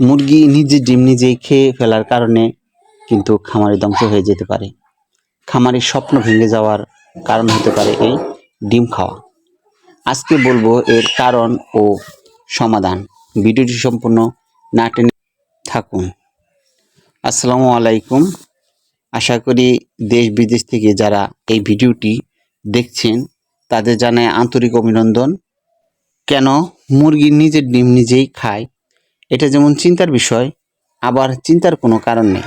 মুরগি নিজে ডিম নিজেই খেয়ে ফেলার কারণে কিন্তু খামারে ধ্বংস হয়ে যেতে পারে। খামারের স্বপ্ন ভেঙে যাওয়ার কারণ হতে পারে এই ডিম খাওয়া। আজকে বলব এর কারণ ও সমাধান। ভিডিওটি সম্পূর্ণ না টেনে থাকুন। আসসালামু আলাইকুম। আশা করি দেশ বিদেশ থেকে যারা এই ভিডিওটি দেখছেন, তাদের জানায় আন্তরিক অভিনন্দন। কেন মুরগি নিজের ডিম নিজেই খায়? এটা যেমন চিন্তার বিষয়, আবার চিন্তার কোনো কারণ নেই।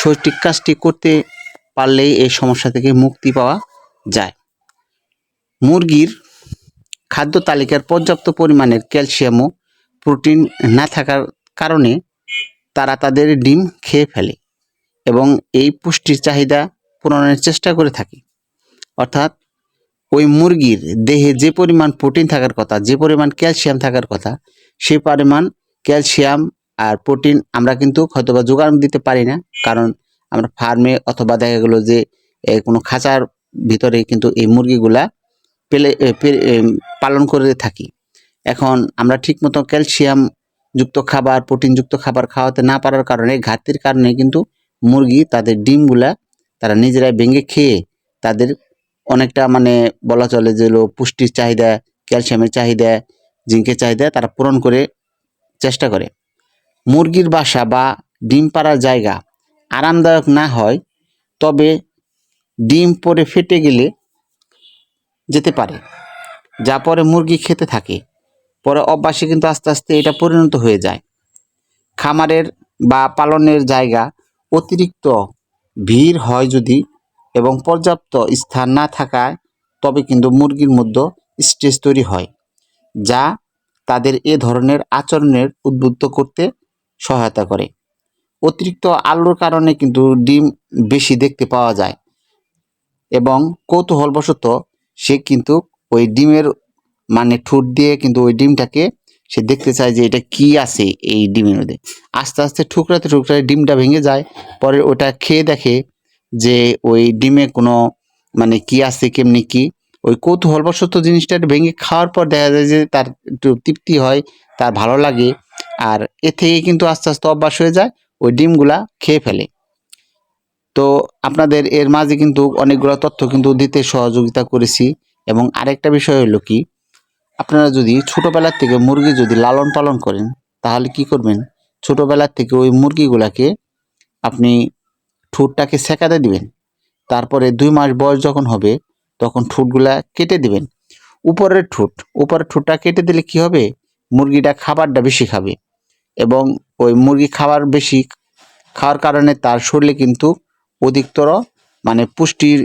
সঠিক কাজটি করতে পারলেই এই সমস্যা থেকে মুক্তি পাওয়া যায়। মুরগির খাদ্য তালিকার পর্যাপ্ত পরিমাণের ক্যালসিয়াম ও প্রোটিন না থাকার কারণে তারা তাদের ডিম খেয়ে ফেলে এবং এই পুষ্টির চাহিদা পূরণের চেষ্টা করে থাকে। অর্থাৎ ওই মুরগির দেহে যে পরিমাণ প্রোটিন থাকার কথা, যে পরিমাণ ক্যালসিয়াম থাকার কথা, সে পরিমাণ ক্যালসিয়াম আর প্রোটিন আমরা কিন্তু হয়তো বা যোগান দিতে পারি না। কারণ আমরা ফার্মে অথবা দেখা গেলো যে কোনো খাঁচার ভিতরে কিন্তু এই মুরগিগুলা পেলে পালন করে থাকি। এখন আমরা ঠিকমতো ক্যালসিয়াম যুক্ত খাবার প্রোটিনযুক্ত খাবার খাওয়াতে না পারার কারণে, ঘাটতির কারণে কিন্তু মুরগি তাদের ডিমগুলা তারা নিজেরাই ভেঙে খেয়ে তাদের অনেকটা মানে বলা চলে যে পুষ্টির চাহিদা, ক্যালসিয়ামের চাহিদা, জিঙ্কের চাহিদা তারা পূরণ করে চেষ্টা করে। মুরগির বাসা বা ডিম পাড়ার জায়গা আরামদায়ক না হয়, তবে ডিম পরে ফেটে গেলে যেতে পারে, যা পরে মুরগি খেতে থাকে। পরে অভ্যাসে কিন্তু আস্তে আস্তে এটা পরিণত হয়ে যায়। খামারের বা পালনের জায়গা অতিরিক্ত ভিড় হয় যদি এবং পর্যাপ্ত স্থান না থাকায়, তবে কিন্তু মুরগির মধ্যে স্ট্রেস তৈরি হয়, যা তাদের এ ধরনের আচরণের উদ্বুদ্ধ করতে সহায়তা করে। অতিরিক্ত আলোর কারণে কিন্তু ডিম বেশি দেখতে পাওয়া যায় এবং কৌতূহলবশত সে কিন্তু ওই ডিমের মানে ঠোঁট দিয়ে কিন্তু ওই ডিমটাকে সে দেখতে চায় যে এটা কি আছে এই ডিমের মধ্যে। আস্তে আস্তে, ঠুকরাতে ঠুকরাতে ডিমটা ভেঙে যায়। পরে ওটা খেয়ে দেখে যে ওই ডিমে কোনো মানে কি আছে, কেমনি কি ওই কৌতূহলবশত জিনিসটা ভেঙে খাওয়ার পর দেখা যায় যে তার একটু তৃপ্তি হয়, তার ভালো লাগে। আর এ থেকে কিন্তু আস্তে আস্তে অভ্যাস হয়ে যায়, ওই ডিমগুলা খেয়ে ফেলে। তো আপনাদের এর মাঝে কিন্তু অনেকগুলো তথ্য কিন্তু দিতে সহযোগিতা করেছি। এবং আরেকটা বিষয় হলো কি, আপনারা যদি ছোটোবেলার থেকে মুরগি যদি লালন পালন করেন, তাহলে কি করবেন? ছোটোবেলার থেকে ওই মুরগিগুলাকে আপনি ঠোঁটটাকে সেকাতে দিবেন। তারপরে দুই মাস বয়স যখন হবে তখন ঠোঁটগুলা কেটে দিবেন। উপরের ঠোঁট, উপরের ঠোঁটটা কেটে দিলে কি হবে? মুরগিটা খাবারটা বেশি খাবে এবং ওই মুরগি খাবার বেশি খাওয়ার কারণে তার শরীরে কিন্তু অধিকতর মানে পুষ্টির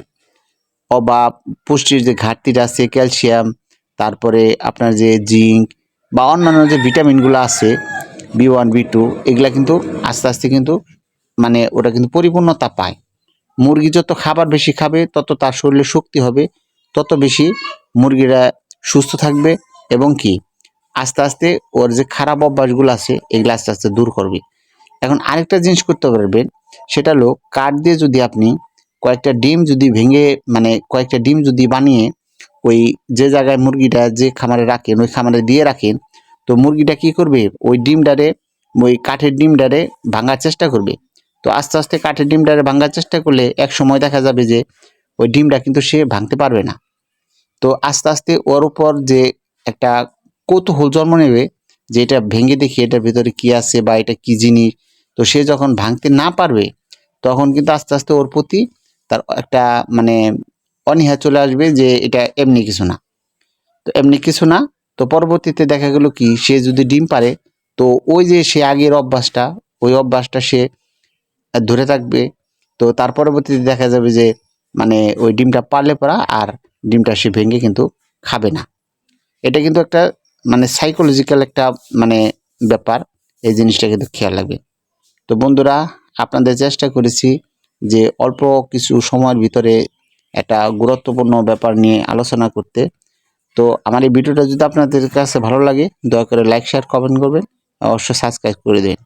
অভাব, পুষ্টির যে ঘাটতিটা আছে, ক্যালসিয়াম, তারপরে আপনার যে জিঙ্ক বা অন্যান্য যে ভিটামিনগুলো আছে, বি ওয়ান, বি টু, এগুলা কিন্তু আস্তে আস্তে কিন্তু মানে ওটা কিন্তু পরিপূর্ণতা পায়। মুরগি যত খাবার বেশি খাবে, তত তার শরীরে শক্তি হবে। তত বেশি মুরগিরা সুস্থ থাকবে এবং কি? আস্তে আস্তে ওর যে খারাপ অভ্যাসগুলো আছে, এগুলো আস্তে আস্তে দূর করবে। এখন আরেকটা জিনিস করতে পারবেন, সেটা হলো কাঠ দিয়ে যদি আপনি কয়েকটা ডিম যদি ভেঙে মানে কয়েকটা ডিম যদি বানিয়ে ওই যে জায়গায় মুরগিটা যে খামারে রাখেন, ওই খামারে দিয়ে রাখেন, তো মুরগিটা কি করবে? ওই ডিমটারে, ওই কাঠের ডিমটারে ভাঙার চেষ্টা করবে। তো আস্তে আস্তে কাঠের ডিমটারে ভাঙার চেষ্টা করলে এক সময় দেখা যাবে যে ওই ডিমটা কিন্তু সে ভাঙতে পারবে না। তো আস্তে আস্তে ওর উপর যে একটা কৌতূহল জন্ম নেবে যে এটা ভেঙে দেখি এটার ভিতরে কি আছে বা এটা কি জিনিস, তো সে যখন ভাঙতে না পারবে তখন কিন্তু আস্তে আস্তে ওর প্রতি তার একটা মানে অনীহা চলে আসবে যে এটা এমনি কিছু না। তো এমনি কিছু না, তো পরবর্তীতে দেখা গেল কি সে যদি ডিম পারে, তো ওই যে সে আগের অভ্যাসটা, ওই অভ্যাসটা সে ধরে থাকবে। তো তার পরবর্তীতে দেখা যাবে যে মানে ওই ডিমটা পারলে পরা আর ডিমটা সে ভেঙে কিন্তু খাবে না। এটা কিন্তু একটা মানে সাইকোলজিক্যাল একটা মানে ব্যাপার। এই জিনিসটা কিন্তু খেয়াল লাগবে তো বন্ধুরা, আপনাদের চেষ্টা করেছি যে অল্প কিছু সময়ের ভিতরে একটা গুরুত্বপূর্ণ ব্যাপার নিয়ে আলোচনা করতে। তো আমার এই ভিডিওটা যদি আপনাদের কাছে ভালো লাগে, দয়া করে লাইক শেয়ার কমেন্ট করবেন। অবশ্যই সাবস্ক্রাইব করে দেবেন।